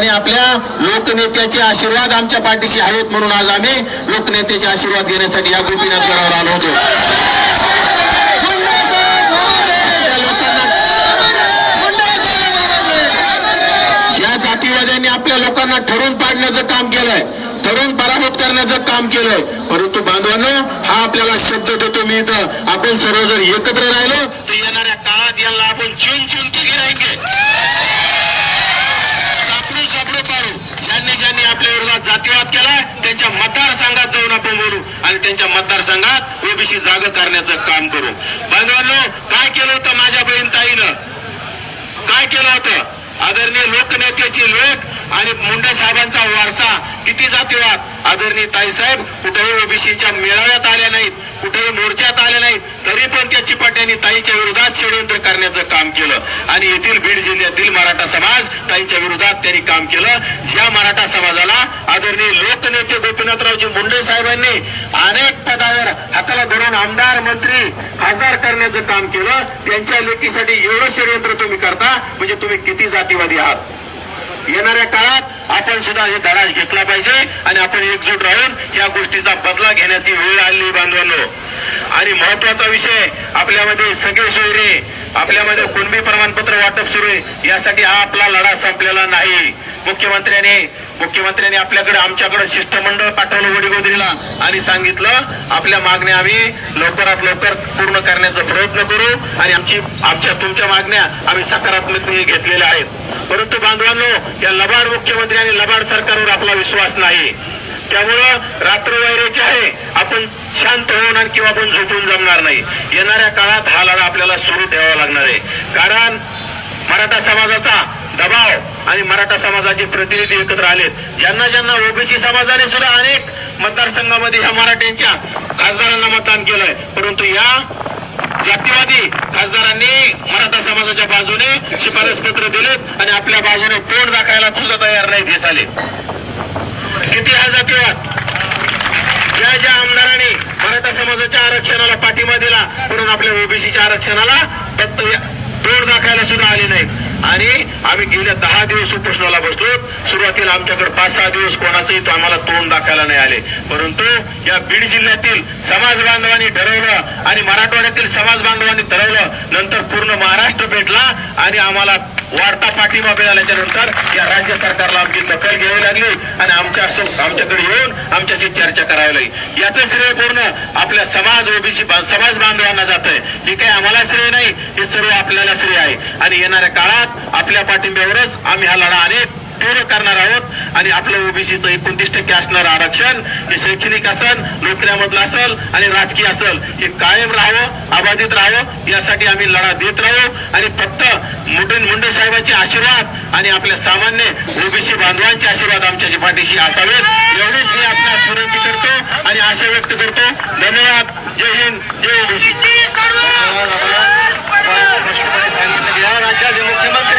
आणि आपल्या लोकनेत्याचे आशीर्वाद आमच्या पाठीशी आहेत म्हणून आज आम्ही लोकनेत्याचे आशीर्वाद घेण्यासाठी या गोपीनाथगडावर आलो होतो. या जातीवाद्यांनी आपल्या लोकांना ठरून पाडण्याचं काम केलंय. ठरून पराभूत करण्याचं काम केलंय. परंतु बांधवांनो हा आपल्याला शब्द देतो मी इथं. आपण सर्वजण एकत्र राहिलो तर येणाऱ्या काळात यांना आपण चुन चुन विरोधात केलाय त्यांच्या मतदारसंघात जाऊन आपण बोलू आणि त्यांच्या मतदारसंघात ओबीसी जाग करण्याचं काम करू. बांधवांनो काय केलं होतं माझ्या बहीण ताईनं? काय केलं होतं? आदरणीय लोकनेत्याची लोक आणि मुंडे साहेबांचा वारसा किती जातीवाद? आदरणीय ताईसाहेब कुठेही ओबीसीच्या मेळाव्यात आल्या नाहीत. कुठेही मोर्चात आले नाही तरी पण त्या चिपाट्यांनी ताईच्या विरोधात षडयंत्र करण्याचं काम केलं. आणि येथील बीड जिल्ह्यातील मराठा समाज ताईच्या विरोधात त्यांनी काम केलं. ज्या मराठा समाजाला आदरणीय लोकनेते गोपीनाथरावजी मुंडे साहेबांनी अनेक पदावर हाताला धरून आमदार मंत्री खासदार करण्याचं काम केलं त्यांच्या लेखीसाठी एवढं षडयंत्र तुम्ही करता म्हणजे तुम्ही किती जातीवादी आहात? येणाऱ्या काळात आपण सुद्धा हे धडा घेतला पाहिजे आणि आपण एकजूट राहून या गोष्टीचा बदला घेण्याची वेळ आली बांधवांनो. आणि महत्त्वाचा विषय आपल्यामध्ये सगळे सोयरे आपल्यामध्ये कुणबी प्रमाणपत्र वाटप सुरू आहे यासाठी हा आपला लढा संपलेला नाही. मुख्यमंत्र्यांनी मुख्यमंत्र्यांनी आपल्याकडे आमच्याकडे शिष्टमंडळ पाठवलं वडीगोदरीला आणि सांगितलं आपल्या मागण्या आम्ही लवकरात लवकर पूर्ण करण्याचा प्रयत्न करू आणि आमची आमच्या तुमच्या मागण्या आम्ही सकारात्मकतेने घेतलेल्या आहेत. परंतु बांधवांनो या लबाड मुख्यमंत्री आणि लबाड सरकारवर आपला विश्वास नाही. त्यामुळं रात्र वैराची आहे आपण शांत होऊन आणि किंवा आपण झोपून जमणार नाही. येणाऱ्या काळात हा लढा आपल्याला सुरू ठेवावा लागणार आहे. कारण मराठा समाजाचा दबाव आणि मराठा समाजाचे प्रतिनिधी एकत्र आलेत ज्यांना ज्यांना ओबीसी समाजाने सुद्धा अनेक मतदारसंघामध्ये ह्या मराठ्यांच्या खासदारांना मतदान केलंय. परंतु या जातीवादी खासदारांनी मराठा समाजाच्या बाजूने शिफारस पत्र दिलेत आणि आपल्या बाजूने तोंड दाखवायला सुद्धा तयार नाही देश आले किती हा जातीवाद? ज्या ज्या आमदारांनी मराठा समाजाच्या आरक्षणाला पाठिंबा दिला म्हणून आपल्या ओबीसीच्या आरक्षणाला फक्त तोड दाखवायला सुद्धा आले नाहीत. आणि आम्ही गेल्या दहा दिवस उपोषणाला बसलो सुरुवातीला आमच्याकडे पाच सहा दिवस कोणाचंही तो आम्हाला तोंड दाखवायला नाही आले. परंतु या बीड जिल्ह्यातील समाज बांधवांनी ठरवलं आणि मराठवाड्यातील समाज बांधवांनी ठरवलं नंतर पूर्ण महाराष्ट्र भेटला आणि आम्हाला वाढता पाठिंबा मिळाल्याच्या नंतर या राज्य सरकारला आमची दखल घ्यावी लागली आणि आमच्या आमच्याकडे येऊन आमच्याशी चर्चा करावी लागली. याचं श्रेय पूर्ण आपल्या समाज ओबीसी समाज बांधवांना जात आहे हे काही आम्हाला श्रेय नाही हे सर्व आपल्याला श्रेय आहे. आणि येणाऱ्या काळात आपल्या पाठिंब्यावरच आम्ही हा लढा अनेक पूर्ण करणार आहोत. आणि आपलं ओबीसीचं एकोणतीस टक्के असणारं आरक्षण. हे शैक्षणिक असेल नोकऱ्यामधलं असेल आणि राजकीय असेल हे कायम राहावं अबाधित राहावं यासाठी आम्ही लढा देत राहू. आणि फक्त मुंडे मुंडे साहेबांचे आशीर्वाद आणि आपल्या सामान्य ओबीसी बांधवांचे आशीर्वाद आमच्या पाठीशी असावेत. एवढीच मी आपल्या विनंती करतो आणि आशा व्यक्त करतो धन्यवाद जय हिंद जय ओबीसी राज्याचे मुख्यमंत्री